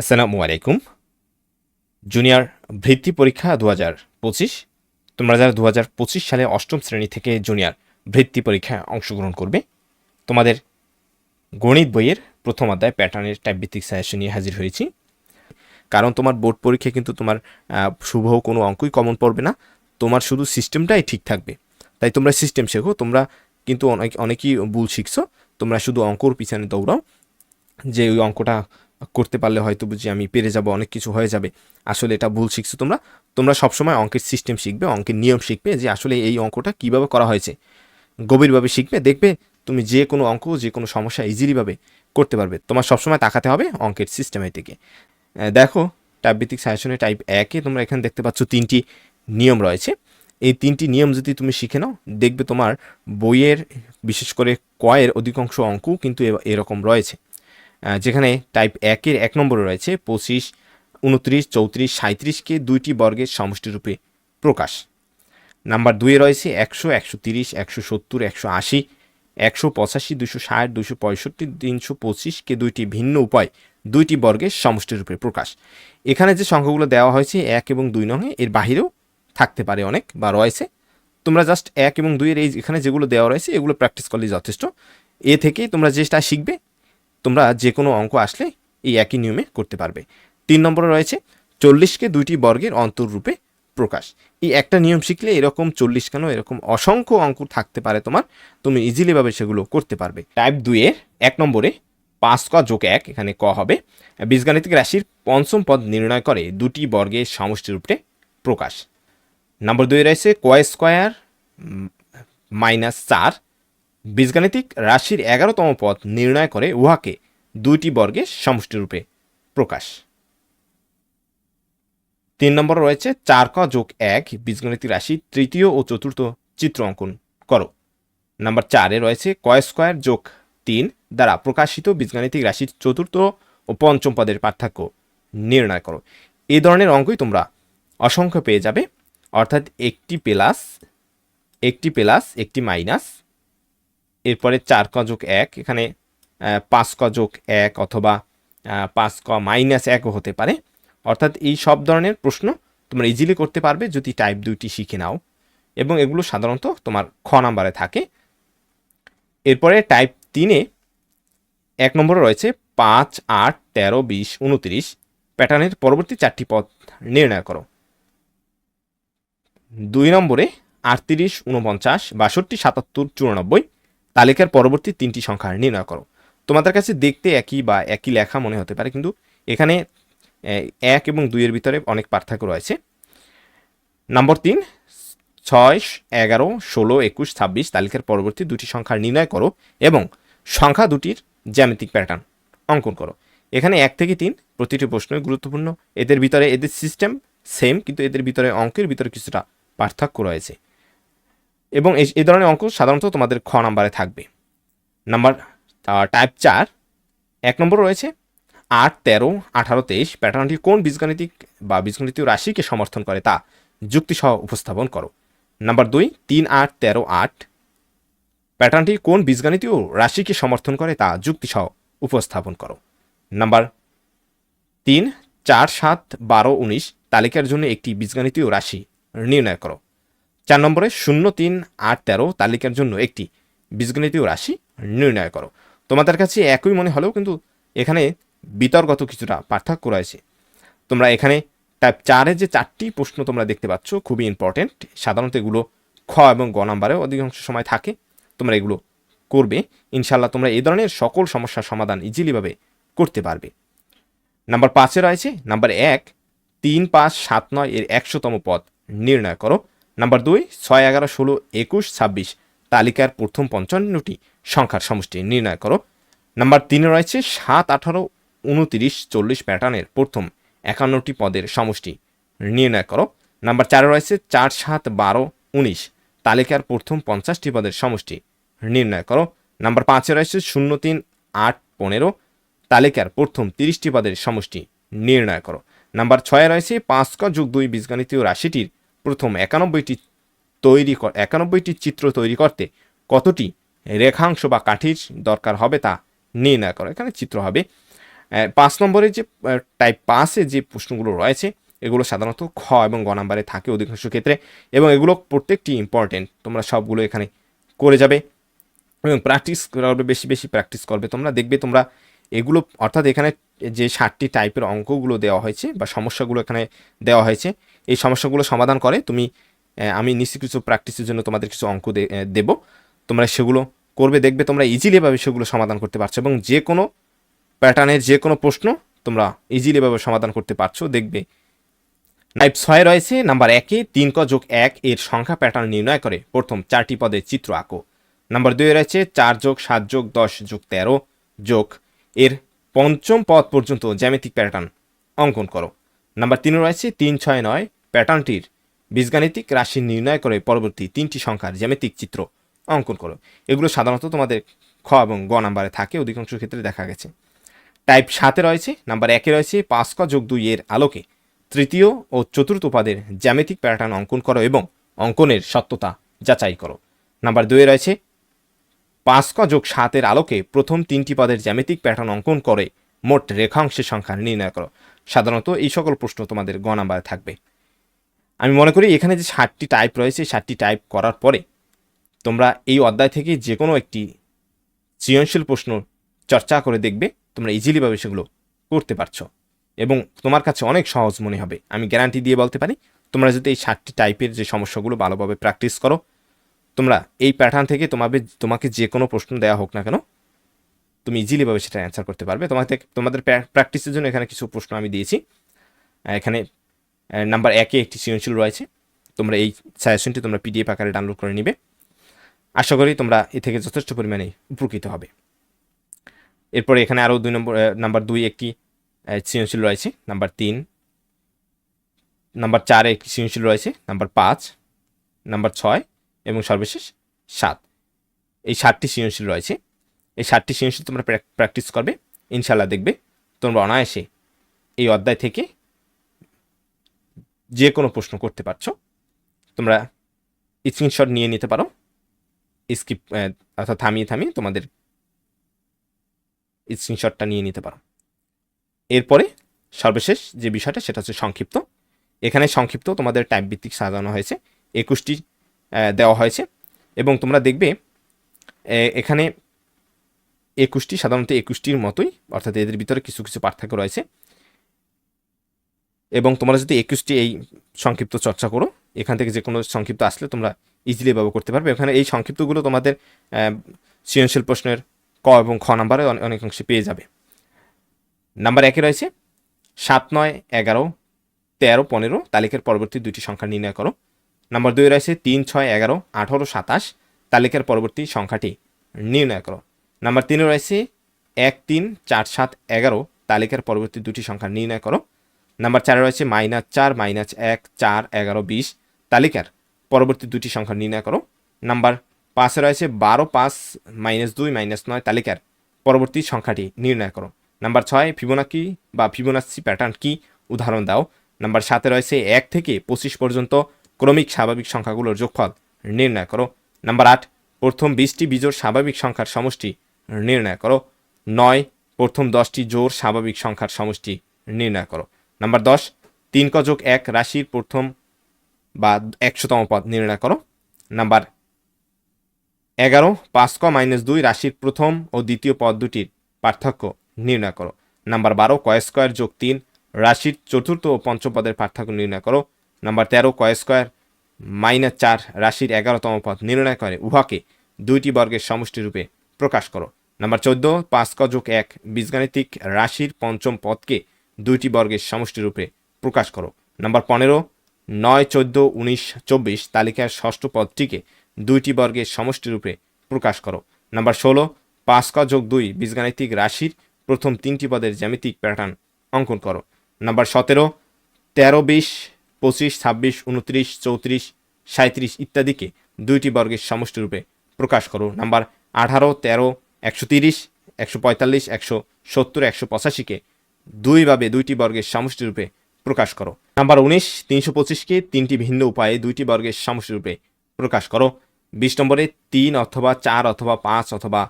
আসসালামু আলাইকুম জুনিয়র বৃত্তি পরীক্ষা দু হাজার পঁচিশ। তোমরা যারা দু হাজার পঁচিশ সালে অষ্টম শ্রেণি থেকে জুনিয়র বৃত্তি পরীক্ষায় অংশগ্রহণ করবে, তোমাদের গণিত বইয়ের প্রথম অধ্যায় প্যাটার্নের টাইপ ভিত্তিক নিয়ে হাজির হয়েছি। কারণ তোমার বোর্ড পরীক্ষায় কিন্তু তোমার শুভ কোনো অঙ্কই কমন পড়বে না। তোমার শুধু সিস্টেমটাই ঠিক থাকবে। তাই তোমরা সিস্টেম শেখো। তোমরা কিন্তু অনেক, অনেকেই ভুল শিখছো। তোমরা শুধু অঙ্কর পিছনে দৌড়াও। যে ওই অঙ্কটা করতে পারলে হয়তো বুঝি আমি পেরে যাব, অনেক কিছু হয়ে যাবে। আসলে এটা ভুল শিখছো তোমরা। তোমরা সবসময় অঙ্কের সিস্টেম শিখবে, অঙ্কের নিয়ম শিখবে যে আসলে এই অঙ্কটা কীভাবে করা হয়েছে। গভীরভাবে শিখবে, দেখবে তুমি যে কোনো অঙ্ক, যে কোনো সমস্যা ইজিলিভাবে করতে পারবে। তোমার সবসময় তাকাতে হবে অঙ্কের সিস্টেমের দিকে। দেখো টাইপ সাজেশনে টাইপ একে তোমরা এখানে দেখতে পাচ্ছ তিনটি নিয়ম রয়েছে। এই তিনটি নিয়ম যদি তুমি শিখে নাও, দেখবে তোমার বইয়ের, বিশেষ করে কয়ের অধিকাংশ অঙ্ক কিন্তু এরকম রয়েছে। যেখানে টাইপ একের এক নম্বরে রয়েছে পঁচিশ, উনত্রিশ, চৌত্রিশ সাঁত্রিশকে দুইটি বর্গের সমষ্টিরূপে প্রকাশ। নাম্বার দুয়ে রয়েছে একশো একশো তিরিশ, একশো সত্তর, একশো আশি, একশো পঁচাশি দুশো ষাট দুশো পঁয়ষট্টি, তিনশো পঁচিশকে দুইটি ভিন্ন উপায় দুইটি বর্গের সমষ্টিরূপে প্রকাশ। এখানে যে সংখ্যাগুলো দেওয়া হয়েছে এক এবং দুই নঙে, এর বাহিরেও থাকতে পারে অনেক বা রয়েছে। তোমরা জাস্ট এক এবং দুইয়ের এই এখানে যেগুলো দেওয়া রয়েছে, এগুলো প্র্যাকটিস করলেই যথেষ্ট। এ থেকে তোমরা যেটা শিখবে তোমরা যে কোনো অঙ্ক আসলে এই একই নিয়মে করতে পারবে। তিন নম্বরে রয়েছে, চল্লিশকে দুইটি বর্গের অন্তররূপে প্রকাশ। এই একটা নিয়ম শিখলে এরকম চল্লিশ কেন এরকম অসংখ্য অঙ্ক থাকতে পারে তোমার, তুমি ইজিলিভাবে সেগুলো করতে পারবে। টাইপ দুইয়ের এক নম্বরে পাঁচ ক যোগ এক, এখানে ক হবে। বীজগাণিতিক রাশির পঞ্চম পদ নির্ণয় করে দুটি বর্গের সমষ্টিরূপে প্রকাশ। নম্বর দুই রয়েছে কয় স্কোয়ার মাইনাস চার বীজগাণিতিক রাশির এগারোতম পদ নির্ণয় করে উহাকে দুইটি বর্গের সমষ্টিরূপে প্রকাশ। তিন নম্বর রয়েছে চার ক যোগ এক, বীজগণিতিক রাশি তৃতীয় ও চতুর্থ চিত্র অঙ্কন করো। নাম্বার চারে রয়েছে কয় স্কোয়ার যোগ তিন দ্বারা প্রকাশিত বীজগাণিতিক রাশির চতুর্থ ও পঞ্চম পদের পার্থক্য নির্ণয় করো। এই ধরনের অঙ্কই তোমরা অসংখ্য পেয়ে যাবে। অর্থাৎ একটি প্লাস একটি প্লাস, একটি মাইনাস এরপরে চার ক যোগ এক, এখানে পাঁচ ক যোগ এক অথবা পাঁচ ক মাইনাস একও হতে পারে। অর্থাৎ এই সব ধরনের প্রশ্ন তোমরা ইজিলি করতে পারবে যদি টাইপ দুইটি শিখে নাও। এবং এগুলো সাধারণত তোমার খ নাম্বারে থাকে। এরপরে টাইপ তিনে এক নম্বরে রয়েছে পাঁচ, আট, তেরো, বিশ, উনত্রিশ। প্যাটার্নের পরবর্তী চারটি পদ নির্ণয় করো। দুই নম্বরে আটত্রিশ উনপঞ্চাশ বাষট্টি, সাতাত্তর, চুরানব্বই। তালিকার পরবর্তী তিনটি সংখ্যা নির্ণয় করো। তোমাদের কাছে দেখতে একই বা একই লেখা মনে হতে পারে, কিন্তু এখানে এক এবং দুইয়ের ভিতরে অনেক পার্থক্য রয়েছে। নম্বর তিন, ছয়, এগারো, ষোলো, একুশ, ছাব্বিশ তালিকার পরবর্তী দুটি সংখ্যা নির্ণয় করো এবং সংখ্যা দুটির জ্যামিতিক প্যাটার্ন অঙ্কন করো। এখানে এক থেকে তিন প্রতিটি প্রশ্নই গুরুত্বপূর্ণ। এদের ভিতরে, এদের সিস্টেম সেম কিন্তু এদের ভিতরে অঙ্কের ভিতরে কিছুটা পার্থক্য রয়েছে। এবং এই ধরনের অঙ্ক সাধারণত তোমাদের খ নাম্বারে থাকবে। নাম্বার টাইপ চার, এক নম্বর রয়েছে, আট, তেরো, আঠারো, তেইশ প্যাটার্নটি কোন বীজগাণিতিক বা বীজগণিতীয় রাশিকে সমর্থন করে তা যুক্তিসহ উপস্থাপন করো। নাম্বার দুই, তিন, আট, তেরো, আট প্যাটার্নটি কোন বীজগণিতীয় রাশিকে সমর্থন করে তা যুক্তিসহ উপস্থাপন করো। নাম্বার তিন, চার, সাত, বারো, উনিশ, তালিকার জন্য একটি বীজগণিতীয় রাশি নির্ণয় করো। চার নম্বরে শূন্য তিন আট তেরো তালিকার জন্য একটি বীজগণিতীয় রাশি নির্ণয় করো। তোমাদের কাছে একই মনে হলেও কিন্তু এখানে বিতর্গত কিছুটা পার্থক্য রয়েছে। তোমরা এখানে টাইপ চারে যে চারটি প্রশ্ন তোমরা দেখতে পাচ্ছ, খুবই ইম্পর্টেন্ট সাধারণত এগুলো খ এবং গ নাম্বারে অধিকাংশ সময় থাকে। তোমরা এগুলো করবে। ইনশাল্লাহ তোমরা এই ধরনের সকল সমস্যার সমাধান ইজিলিভাবে করতে পারবে। নাম্বার পাঁচে রয়েছে, নাম্বার এক, তিন পাঁচ সাত নয় এর একশোতম পদ নির্ণয় করো। নাম্বার দুই, ছয় এগারো ষোলো একুশ ছাব্বিশ, তালিকার প্রথম পঞ্চান্নটি সংখ্যার সমষ্টি নির্ণয় করো। নাম্বার তিনে রয়েছে সাত আঠারো উনতিরিশ চল্লিশ প্যাটার্নের প্রথম একান্নটি পদের সমষ্টি নির্ণয় করো। নাম্বার চারে রয়েছে চার সাত বারো উনিশ, তালিকার প্রথম পঞ্চাশটি পদের সমষ্টি নির্ণয় করো। নাম্বার পাঁচে রয়েছে শূন্য তিন আট পনেরো, তালিকার প্রথম তিরিশটি পদের সমষ্টি নির্ণয় করো। নাম্বার ছয়ে রয়েছে পাঁচ ক যুগ দুই বীজগণিতীয় রাশিটির প্রথম একানব্বইটি তৈরি কর- একানব্বইটি চিত্র তৈরি করতে কতটি রেখাংশ বা কাঠির দরকার হবে তা নির্ণয় করো। এখানে চিত্র হবে। পাঁচ নম্বরে যে টাইপ পাঁচে যে প্রশ্নগুলো রয়েছে, এগুলো সাধারণত খ এবং গ নাম্বারে থাকে অধিকাংশ ক্ষেত্রে এবং এগুলো প্রত্যেকটি ইম্পর্টেন্ট তোমরা সবগুলো এখানে করে যাবে এবং প্র্যাকটিস করবে, বেশি বেশি প্র্যাকটিস করবে। তোমরা দেখবে তোমরা এগুলো, অর্থাৎ এখানে যে ষাটটি টাইপের অঙ্কগুলো দেওয়া হয়েছে বা সমস্যাগুলো এখানে দেওয়া হয়েছে এই সমস্যাগুলো সমাধান করে, তুমি আমি নিশ্চিত কিছু প্র্যাকটিসের জন্য তোমাদের কিছু অঙ্ক দেবো। তোমরা সেগুলো করবে, দেখবে তোমরা ইজিলিভাবে সেগুলো সমাধান করতে পারছ এবং যে কোনো প্যাটার্নের যে কোনো প্রশ্ন তোমরা ইজিলিভাবে সমাধান করতে পারছ, দেখবে। টাইপ ছয় রয়েছে নাম্বার একে তিন ক যোগ এক এর সংখ্যা প্যাটার্ন নির্ণয় করে। প্রথম চারটি পদের চিত্র আঁকো। নাম্বার দুই রয়েছে, চার যোগ সাত যোগ দশ যোগ তেরো যোগ এর পঞ্চম পদ পর্যন্ত জ্যামিতিক প্যাটার্ন অঙ্কন করো। নাম্বার তিন রয়েছে, তিন ছয় নয় প্যাটার্নটির বীজগাণিতিক রাশি নির্ণয় করে পরবর্তী তিনটি সংখ্যার জ্যামিতিক চিত্র অঙ্কন করো। এগুলো সাধারণত তোমাদের খ এবং গ নাম্বারে থাকে, অধিকাংশ ক্ষেত্রে দেখা গেছে। টাইপ সাতে রয়েছে, নাম্বার একে রয়েছে, পাঁচ ক যোগ দুই এর আলোকে। তৃতীয় ও চতুর্থ উপাদের জ্যামিতিক প্যাটার্ন অঙ্কন করো এবং অঙ্কনের সত্যতা যাচাই করো। নাম্বার দুয়ে রয়েছে, পাঁচ ক যোগ সাতের আলোকে প্রথম তিনটি পদের জ্যামিতিক প্যাটার্ন অঙ্কন করে মোট রেখাংশের সংখ্যা নির্ণয় করো। সাধারণত এই সকল প্রশ্ন তোমাদের গ নাম্বারে থাকবে। আমি মনে করি এখানে যে ষাটটি টাইপ রয়েছে ষাটটি টাইপ করার পরে তোমরা এই অধ্যায় থেকে যে কোনো একটি সৃজনশীল প্রশ্ন চর্চা করে দেখবে, তোমরা ইজিলিভাবে সেগুলো করতে পারছ। এবং তোমার কাছে অনেক সহজ মনে হবে, আমি গ্যারান্টি দিয়ে বলতে পারি, তোমরা যদি এই ষাটটি টাইপের যে সমস্যাগুলো ভালোভাবে প্র্যাকটিস করো, তোমরা এই প্যাটার্ন থেকে তোমাকে তোমাকে যে কোনো প্রশ্ন দেওয়া হোক না কেন, তুমি ইজিলিভাবে সেটা অ্যান্সার করতে পারবে। তোমাকে তোমাদের প্র্যাকটিসের জন্য এখানে কিছু প্রশ্ন আমি দিয়েছি। এখানে নাম্বার একে একটি সৃজনশীল রয়েছে। তোমরা এই সাজেশনটি তোমরা পিডিএফ আকারে ডাউনলোড করে নিবে। আশা করি তোমরা এ থেকে যথেষ্ট পরিমাণে উপকৃত হবে। এরপরে এখানে আরও দুই নম্বর নাম্বার দুই একটি সৃজনশীল রয়েছে। নাম্বার তিন, নাম্বার চারে একটি সৃজনশীল রয়েছে। নাম্বার পাঁচ, নাম্বার ছয় এবং সর্বশেষ সাত। এই সাতটি সৃজনশীল রয়েছে। এই সাতটি সৃজনশীল তোমরা প্র্যাকটিস করবে। ইনশাল্লাহ দেখবে তোমরা অনায়াসে এই অধ্যায় থেকে যে কোনো প্রশ্ন করতে পারছ। তোমরা স্ক্রিনশট নিয়ে নিতে পারো। স্কিপ অর্থাৎ থামিয়ে থামিয়ে তোমাদের স্ক্রিনশটটা নিয়ে নিতে পারো। এরপরে সর্বশেষ যে বিষয়টা, সেটা হচ্ছে সংক্ষিপ্ত। এখানে সংক্ষিপ্ত তোমাদের টাইপ ভিত্তিক সাজানো হয়েছে। একুশটি দেওয়া হয়েছে। এবং তোমরা দেখবে এখানে একুশটি, সাধারণত একুশটির মতোই, অর্থাৎ এদের ভিতরে কিছু কিছু পার্থক্য রয়েছে। এবং তোমরা যদি একুশটি এই সংক্ষিপ্ত চর্চা করো, এখান থেকে যে কোনো সংক্ষিপ্ত আসলে তোমরা ইজিলি ব্যবহার করতে পারবে। এখানে এই সংক্ষিপ্তগুলো তোমাদের সৃজনশীল প্রশ্নের ক এবং খ নাম্বারে অনে- অনেকাংশে পেয়ে যাবে। নাম্বার একে রয়েছে, সাত, নয়, এগারো, তেরো, পনেরো, তালিকার পরবর্তী দুটি সংখ্যা নির্ণয় করো। নাম্বার দুই রয়েছে, তিন, ছয়, এগারো, আঠারো, সাতাশ, তালিকার পরবর্তী সংখ্যাটি নির্ণয় করো। নাম্বার তিনে রয়েছে, এক, তিন, চার, সাত, এগারো, তালিকার পরবর্তী দুটি সংখ্যা নির্ণয় করো। নাম্বার চারে রয়েছে মাইনাস চার, মাইনাস এক, চার, এগারো, বিশ তালিকার। পরবর্তী দুটি সংখ্যা নির্ণয় করো। নাম্বার পাঁচে রয়েছে বারো, পাঁচ, মাইনাস দুই, মাইনাস নয় তালিকার। পরবর্তী সংখ্যাটি নির্ণয় করো। নাম্বার ছয় ফিবোনাকি বা ফিবোনাসি প্যাটার্ন কি? উদাহরণ দাও। নাম্বার সাতে রয়েছে এক থেকে পঁচিশ পর্যন্ত ক্রমিক স্বাভাবিক সংখ্যাগুলোর যোগফল নির্ণয় করো। নাম্বার আট, প্রথম বিশটি বিজোড় স্বাভাবিক সংখ্যার সমষ্টি নির্ণয় করো। নয়, প্রথম দশটি জোর স্বাভাবিক সংখ্যার সমষ্টি নির্ণয় করো। নাম্বার দশ, তিন ক যোগ এক রাশির প্রথম বা একশোতম পদ নির্ণয় করো। নাম্বার এগারো, পাঁচ ক মাইনাস দুই রাশির প্রথম ও দ্বিতীয় পদ দুটির পার্থক্য নির্ণয় করো। নাম্বার বারো কয় স্কোয়ার যোগ তিন রাশির চতুর্থ ও পঞ্চম পদের পার্থক্য নির্ণয় করো। নাম্বার তেরো কয় স্কোয়ার মাইনাস চার রাশির এগারোতম পদ নির্ণয় করে, উহাকে দুইটি বর্গের সমষ্টি রূপে প্রকাশ করো। নাম্বার চোদ্দ, পাঁচ ক যোগ এক বীজগাণিতিক রাশির পঞ্চম পদকে দুইটি বর্গের সমষ্টি রূপে প্রকাশ করো। নাম্বার পনেরো, নয়, চোদ্দ, উনিশ, চব্বিশ তালিকার ষষ্ঠ পদটিকে দুইটি বর্গের সমষ্টি রূপে প্রকাশ করো। নাম্বার ষোলো, পাঁচ ক যোগ দুই বীজগাণিতিক রাশির প্রথম তিনটি পদের জ্যামিতিক প্যাটার্ন অঙ্কন করো। নাম্বার সতেরো, তেরো, বিশ, পঁচিশ, ছাব্বিশ, উনত্রিশ, চৌত্রিশ সাঁত্রিশ ইত্যাদিকে দুইটি বর্গের সমষ্টি রূপে প্রকাশ করো। নাম্বার আঠারো, তেরো, একশো তিরিশ, একশো পঁয়তাল্লিশ, একশো সত্তর, একশো পঁচাশিকে দুইভাবে দুইটি বর্গের সমষ্টি রূপে প্রকাশ করো। নাম্বার উনিশ, তিনশো পঁচিশকে তিনটি ভিন্ন উপায়ে দুইটি বর্গের সমষ্টি রূপে প্রকাশ করো। বিশ নম্বরে তিন অথবা চার অথবা পাঁচ অথবা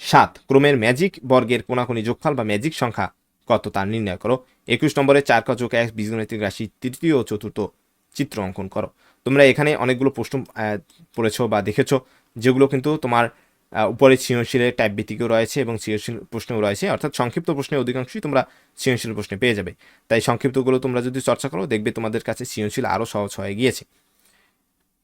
সাত। ক্রমের ম্যাজিক বর্গের কোনাকুনি যোগফল বা ম্যাজিক সংখ্যা কত তা নির্ণয় করো। একুশ নম্বরে চার ক যোগ এক বীজগণিতিক রাশি তৃতীয় ও চতুর্থ চিত্র অঙ্কন করো। তোমরা এখানে অনেকগুলো প্রশ্ন পড়েছো বা দেখেছ, যেগুলো কিন্তু তোমার উপরে সৃজনশীলের টাইপ ভিত্তিকও রয়েছে এবং সৃজনশীল প্রশ্নেও রয়েছে। অর্থাৎ সংক্ষিপ্ত প্রশ্নের অধিকাংশই তোমরা সৃজনশীল প্রশ্নে পেয়ে যাবে। তাই সংক্ষিপ্তগুলো তোমরা যদি চর্চা করো, দেখবে তোমাদের কাছে সৃজনশীল আরও সহজ হয়ে গিয়েছে।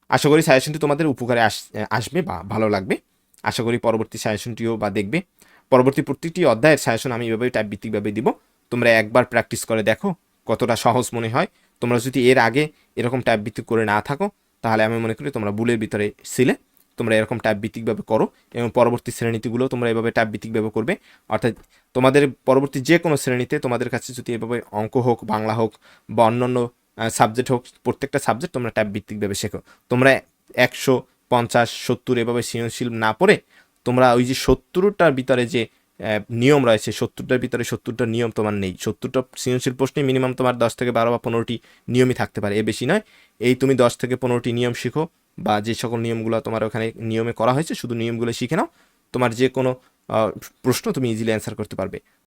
আশা করি সাজেশনটি তোমাদের উপকারে আস- আসবে বা ভালো লাগবে। আশা করি পরবর্তী সাজেশনটিও বা দেখবে। পরবর্তী প্রত্যেকটি অধ্যায়ের সাজেশন আমি এভাবে টাইপ ভিত্তিকভাবে দিব। তোমরা একবার প্র্যাকটিস করে দেখো কতটা সহজ মনে হয়। তোমরা যদি এর আগে এরকম টাইপ ভিত্তিক করে না থাকো, তাহলে আমি মনে করি তোমরা বুলের ভিতরে ছিলে। তোমরা এরকম টাইপ ভিত্তিকভাবে করো এবং পরবর্তী শ্রেণীতিগুলো তোমরা এভাবে টাইপ ভিত্তিকভাবে করবে। অর্থাৎ তোমাদের পরবর্তী যে কোনো শ্রেণীতে তোমাদের কাছে যদি এভাবে অঙ্ক হোক, বাংলা হোক বা অন্যান্য সাবজেক্ট হোক, প্রত্যেকটা সাবজেক্ট তোমরা টাইপ ভিত্তিকভাবে শেখো। তোমরা একশো, পঞ্চাশ, সত্তর এভাবে সৃজনশীল না পড়ে তোমরা ওই যে সত্তরটার ভিতরে যে নিয়ম রয়েছে, সত্তরটার ভিতরে সত্তরটা নিয়ম তোমার নেই। সত্তরটা সৃজনশীল প্রশ্নে মিনিমাম তোমার দশ থেকে বারো বা পনেরোটি নিয়মই থাকতে পারে, এ বেশি নয়। এই তুমি দশ থেকে পনেরোটি নিয়ম শিখো বা যে সকল নিয়মগুলো তোমার ওখানে নিয়মে করা হয়েছে, শুধু নিয়মগুলো শিখে নাও। তোমার যে কোনো প্রশ্ন তুমি ইজিলি অ্যান্সার করতে পারবে।